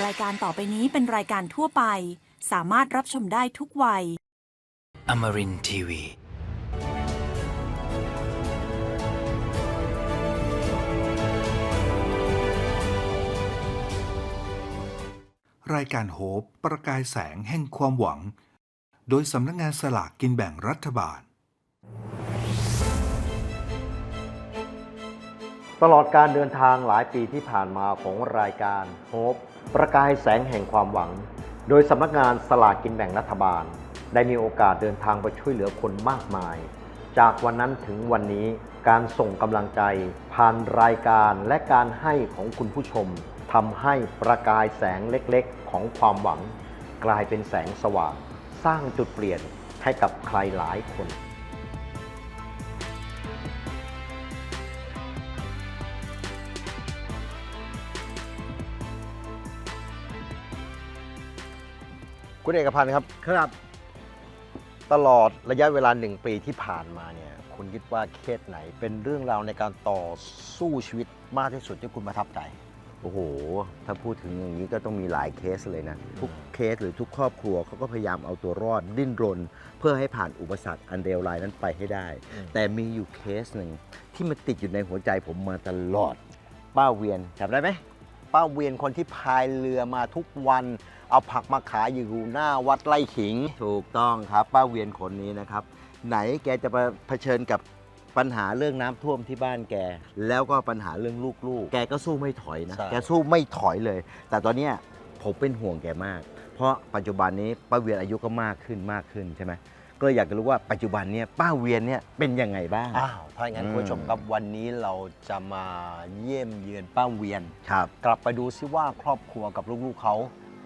รายการต่อไปนี้เป็นรายการทั่วไป สามารถรับชมได้ทุกวัย Amarin Tiwi. รายการโฮปประกายแสงแห่งความหวัง โดยสำนักงานสลากกินแบ่งรัฐบาล ตลอดการเดินทางหลายปีที่ผ่านมาของรายการโฮป ประกายแสงแห่งความหวัง โดยสำนักงานสลากกินแบ่งรัฐบาล ได้มีโอกาสเดินทางไปช่วยเหลือคนมากมาย จากวันนั้นถึงวันนี้การส่งกำลังใจ ผ่านรายการและการให้ของคุณผู้ชมทำให้ประกายแสงเล็กๆ ของความหวัง กลายเป็นแสงสว่าง สร้างจุดเปลี่ยนให้กับใครหลายคน คุณเอกพันธ์ครับ ครับ ตลอดระยะเวลาหนึ่งปีที่ผ่านมาเนี่ย คุณคิดว่าเคสไหนเป็นเรื่องราวในการต่อสู้ชีวิตมากที่สุดที่คุณประทับใจ โอ้โห ถ้าพูดถึงอย่างนี้ก็ต้องมีหลายเคสเลยนะ ทุกเคสหรือทุกครอบครัวเขาก็พยายามเอาตัวรอดดิ้นรน เพื่อให้ผ่านอุปสรรคอันเลวร้ายนั้นไปให้ได้ อืม แต่มีอยู่เคสหนึ่งที่มันติดอยู่ในหัวใจผมมาตลอด ป้าเวียนจำได้ไหม ป้าเวียนคนที่พายเรือมาทุกวัน เอาผักมาขายอยู่หน้าวัดไร่ขิง ถูกต้องครับป้าเวียนคนนี้นะครับ ไหนแกจะมาเผชิญกับปัญหาเรื่องน้ำท่วมที่บ้านแก แล้วก็ปัญหาเรื่องลูกๆ แกก็สู้ไม่ถอยนะ ใช่ แกสู้ไม่ถอยเลย แต่ตอนเนี้ยผมเป็นห่วงแกมาก เพราะปัจจุบันนี้ป้าเวียนอายุก็มากขึ้นมากขึ้นใช่ไหมก็เลยอยากจะรู้ว่าปัจจุบันเนี้ยป้าเวียนเนี่ยเป็นยังไงบ้าง อ้าวถ้าอย่างนั้นอืม คุณผู้ชมครับวันนี้เราจะมาเยี่ยมเยือนป้าเวียน ครับ กลับไปดูซิว่าครอบครัวกับลูกๆเขา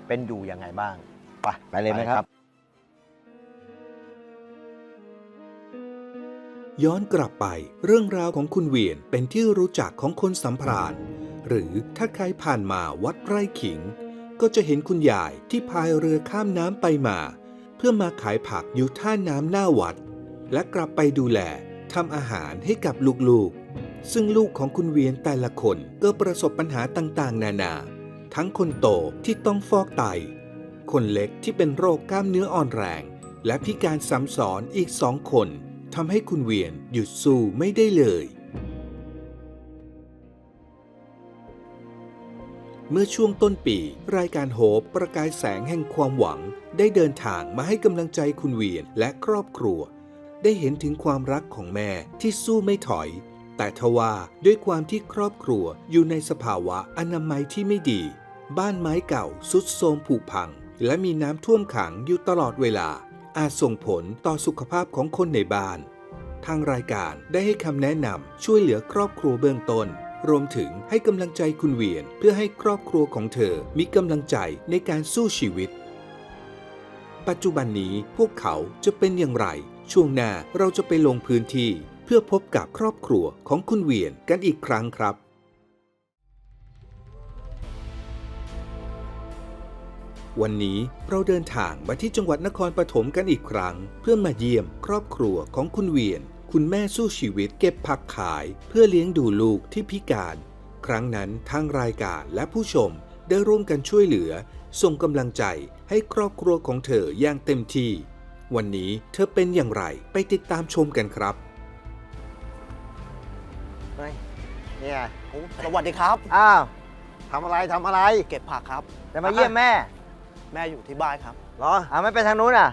เป็นอยู่ยังไงบ้างไปไปเลยไหมครับ ย้อนกลับไปเรื่องราวของคุณเวียนเป็นที่รู้จักของคนสัมพรานหรือถ้าใครผ่านมาวัดไร่ขิง ก็จะเห็นคุณยายที่พายเรือข้ามน้ำไปมา เพื่อมาขายผักอยู่ท่าน้ำหน้าวัด และกลับไปดูแลทำอาหารให้กับลูกๆ ซึ่งลูกของคุณเวียนแต่ละคนก็ประสบปัญหาต่างๆ นานา ทั้งคนโตที่ต้องฟอกไต คนเล็กที่เป็นโรคกล้ามเนื้ออ่อนแรง และพิการซ้ำซ้อนอีกสองคนทำให้คุณเวียนหยุดสู้ไม่ได้เลย เมื่อช่วงต้นปีรายการโฮปประกายแสงแห่งความหวัง ได้เดินทางมาให้กำลังใจคุณเวียนและครอบครัว ได้เห็นถึงความรักของแม่ที่สู้ไม่ถอยแต่ทว่าด้วยความที่ครอบครัวอยู่ในสภาวะอนามัยที่ไม่ดี บ้านไม้เก่าสุดโทรมผุพัง และมีน้ำท่วมขังอยู่ตลอดเวลา อาจส่งผลต่อสุขภาพของคนในบ้าน ทางรายการได้ให้คำแนะนำช่วยเหลือครอบครัวเบื้องต้น รวมถึงให้กำลังใจคุณเวียนเพื่อให้ครอบครัวของเธอมีกำลังใจในการสู้ชีวิต ปัจจุบันนี้พวกเขาจะเป็นอย่างไร ช่วงหน้าเราจะไปลงพื้นที่ เพื่อพบกับครอบครัวของคุณเวียนกันอีกครั้งครับ วันนี้เราเดินทางมาที่จังหวัดนครปฐมกันอีกครั้ง เพื่อมาเยี่ยมครอบครัวของคุณเวียน คุณแม่สู้ชีวิตเก็บผักขาย เพื่อเลี้ยงดูลูกที่พิการ ครั้งนั้นทางรายการและผู้ชมได้ร่วมกันช่วยเหลือ ส่งกำลังใจให้ครอบครัวของเธออย่างเต็มที่ วันนี้เธอเป็นอย่างไรไปติดตามชมกันครับเฮ้ยเนี่ยโอ้สวัสดีครับ อ้าวทำอะไรทำอะไร เก็บผักครับ จะมาเยี่ยมแม่ แม่อยู่ที่บ้านครับเหรออ้าวไม่ไปทางนู้นอะ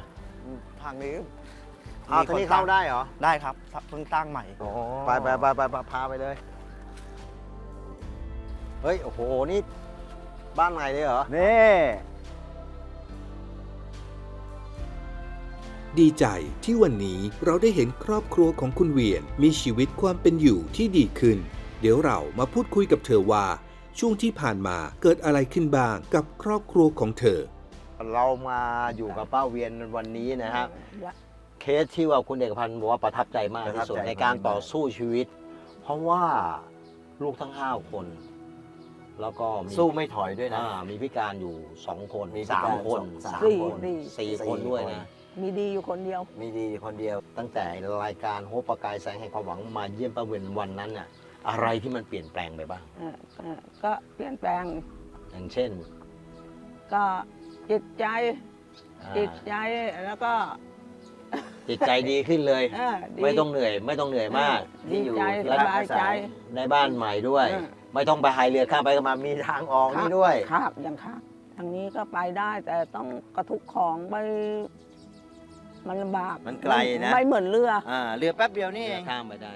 ทางนี้อ้าวมีทีนี้สร้เข้างได้เหรอ ได้ครับเพิ่งสร้างใหม่ไปไปไปไปไปพาไปเลย เฮ้ย โอ้โห นี่ บ้านใหม่เลยเหรอ นี่ดีใจที่วันนี้เราได้เห็นครอบครัวของคุณเวียน มีชีวิตความเป็นอยู่ที่ดีขึ้น เดี๋ยวเรามาพูดคุยกับเธอว่า ช่วงที่ผ่านมาเกิดอะไรขึ้นบ้างกับครอบครัวของเธอ เรามาอยู่กับป้าเวียนวันนี้นะครับ เคสที่ว่าคุณเอกพันธ์บอกว่าประทับใจมากที่สุดประทับใจในการมากต่อสู้ชีวิต เพราะว่าลูกทั้งห้าคน แล้วก็มีสู้ไม่ถอยด้วยนะ อ่ามีพิการอยู่สองคนมีพิสามการคนสองสามสี่คนสี่สี่สี่คนด้วยคนนะมีดีอยู่คนเดียว มีดีคนเดียว ตั้งแต่รายการโฮปประกายแสงแห่งความหวังมาเยี่ยมป้าเวียนวันนั้นน่ะอะไรที่มันเปลี่ยนแปลงไปบ้าง อ่าอ่าก็เปลี่ยนแปลงอย่างเช่น ก็ จิตใจอ่าจิตใจแล้วก็ จิตใจดีขึ้นเลย เออดี ไม่ต้องเหนื่อย ไม่ต้องเหนื่อยมากเออที่อยู่ดีใจที่รักสบายใจอาศัยในบ้านใหม่ด้วย เออ ไม่ต้องไปหายเรือข้ามไปก็มามีทางออกนี่ด้วย ครับยังครับทางนี้ก็ไปได้แต่ต้องกระทุกของไป มันลำบากมันไกลนะ ไม่เหมือนเรือ อ่าเรือแป๊บเดียวนี่ข้ามไปได้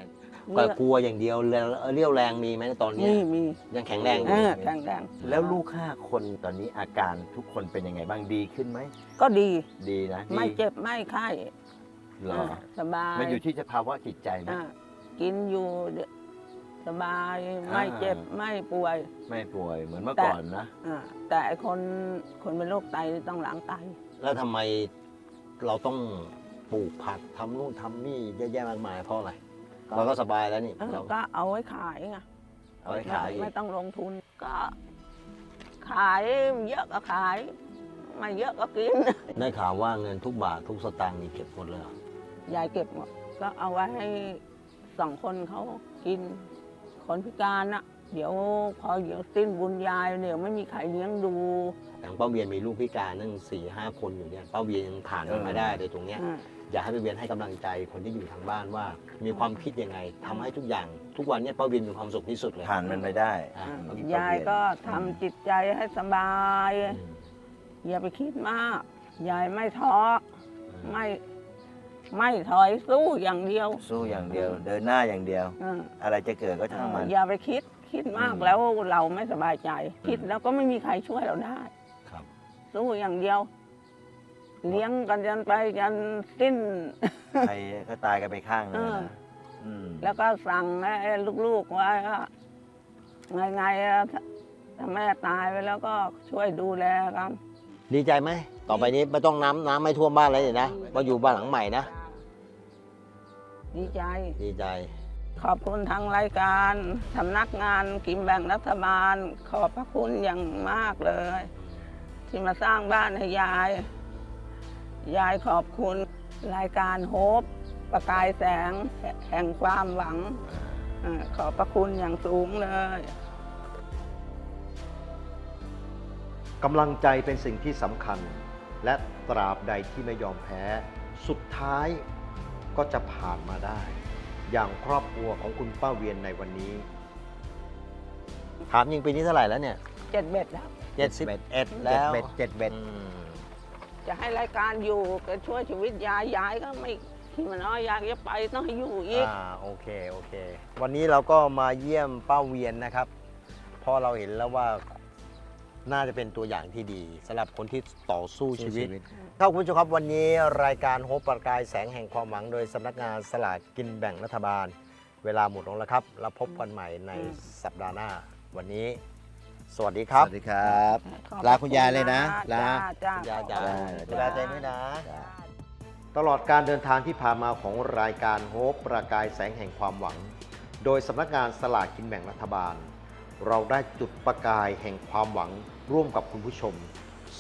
เรือก็กลัวอย่างเดียวเรือเรี่ยวแรงมีไหมตอนเนี้ยมีมียังแข็งแรงอเอยู่อแข็งแรงแล้วลูกห้าคนตอนนี้อาการทุกคนเป็นยังไงบ้างดีขึ้นไหมก็ดีดีนะดีไม่เจ็บไม่ไข้เหรอเออสบายมันอยู่ที่สภาวะจิตใจไหมอ่ากินอยู่สบายไม่เจ็บอ่าไม่ป่วย ไม่ป่วยเหมือนเมื่อแต่ก่อนนะอ่าแต่ไอคนคนเป็นโรคไตนี่ต้องล้างไต แล้วทำไมเราต้องปลูกผักทำนู่นทำนี่เยอะแยะมากมายเพราะอะไรก็ เราก็สบายแล้วนี่เออเราก็เอาไว้ขายไงเอาไว้ขายไม่ไม่ต้องลงทุนก็ ขายเยอะก็ขายไม่เยอะก็กิน ได้ข่าวว่าเงินทุกบาททุกสตางค์นี่เก็บหมดเลยเหรอยายเก็บหมดก็เอาไว้ให้สองคนเขากินคนพิการน่ะ เดี๋ยวพอเดี๋ยวสิ้นบุญยายเดี๋ยวไม่มีใครเลี้ยงดูอย่างป้าเวียนมีลูกพิการตั้งสี่ห้าคนอยู่เนี่ยป้าเวียนยังผ่านมันมาได้ในตรงเนี้ยอ่าอยากให้ป้าเวียนให้กำลังใจคนที่อยู่ทางบ้านว่า มีความคิดยังไงทำให้ทุกอย่าง ทุกวันเนี้ป้าเวียนมีความสุขที่สุดเลยผ่านมันไปได้อะยายก็ทำจิตใจให้สบายอืมอย่าไปคิดมาก ยายไม่ท้อไม่ไม่ถอยสู้อย่างเดียว สู้อย่างเดียว เดินหน้าอย่างเดียวเอออะไรจะเกิดก็ช่างมันอย่าไปคิด คิดมากอืมแล้วเราไม่สบายใจ คิดแล้วก็ไม่มีใครช่วยเราได้ครับสู้อย่างเดียว เลี้ยงกันจนไปจนสิ้นใครก็ตายกันไปข้างหนึงเออนะมแล้วก็สั่งให้ลูกๆไว้ว่าไงไงๆถ้าแม่ตายไปแล้วก็ช่วยดูแลกัน ดีใจไหมต่อไปนี้ไม่ต้องน้ำน้ำไม่ท่วมบ้านเลยนะมาอยู่บ้านหลังใหม่นะ ดีใจ ดีใจ ขอบคุณทางรายการสำนักงานกิมแบ่งรัฐบาล ขอบพระคุณอย่างมากเลย ที่มาสร้างบ้านให้ยาย ยายขอบคุณรายการโฮปประกายแสงแห่งความหวัง ขอบพระคุณอย่างสูงเลยกำลังใจเป็นสิ่งที่สำคัญ และตราบใดที่ไม่ยอมแพ้ สุดท้ายก็จะผ่านมาได้ อย่างครอบครัวของคุณป้าเวียนในวันนี้ ถามยิงปีนี้เท่าไหร่แล้วเนี่ยเจ็ดเบ็ดแล้ว เจ็ดสิบเอ็ดแล้วเบ็ดเจ็ดเบ็ดอืมจะให้รายการอยู่ก็ช่วยชีวิตยายยายก็ไม่ที่มันน้อยอยากจะไปต้องให้อยู่อีก อ่าโอเคโอเค วันนี้เราก็มาเยี่ยมป้าเวียนนะครับเพราะเราเห็นแล้วว่า น่าจะเป็นตัวอย่างที่ดีสำหรับคนที่ต่อสู้ชีวิตครับคุณผู้ชมครับวันนี้รายการโฮปประกายแสงแห่งความหวัง โดยสำนักงานสลากกินแบ่งรัฐบาล เวลาหมดลงแล้วครับ แล้วพบกันใหม่ในสัปดาห์หน้า วันนี้ สวัสดีครับสวัสดีครับ ขอบลาคุณยายเลยนะจ้ลา จ้าคุณยายจ้าขอบคุณดูแลตัวเองด้วยนะ ตลอดการเดินทางที่ผ่านมาของรายการโฮปประกายแสงแห่งความหวัง โดยสำนักงานสลากกินแบ่งรัฐบาล เราได้จุดประกายแห่งความหวัง ร่วมกับคุณผู้ชม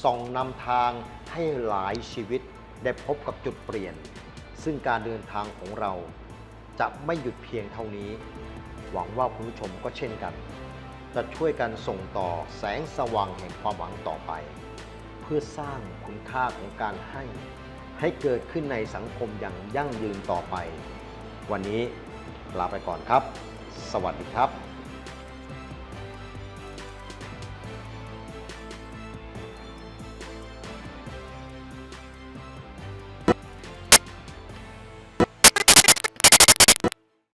ส่องนำทางให้หลายชีวิตได้พบกับจุดเปลี่ยน ซึ่งการเดินทางของเรา จะไม่หยุดเพียงเท่านี้ หวังว่าคุณผู้ชมก็เช่นกัน จะช่วยกันส่งต่อแสงสว่างแห่งความหวังต่อไป เพื่อสร้างคุณค่าของการให้ ให้เกิดขึ้นในสังคมอย่างยั่งยืนต่อไป วันนี้ลาไปก่อนครับ สวัสดีครับ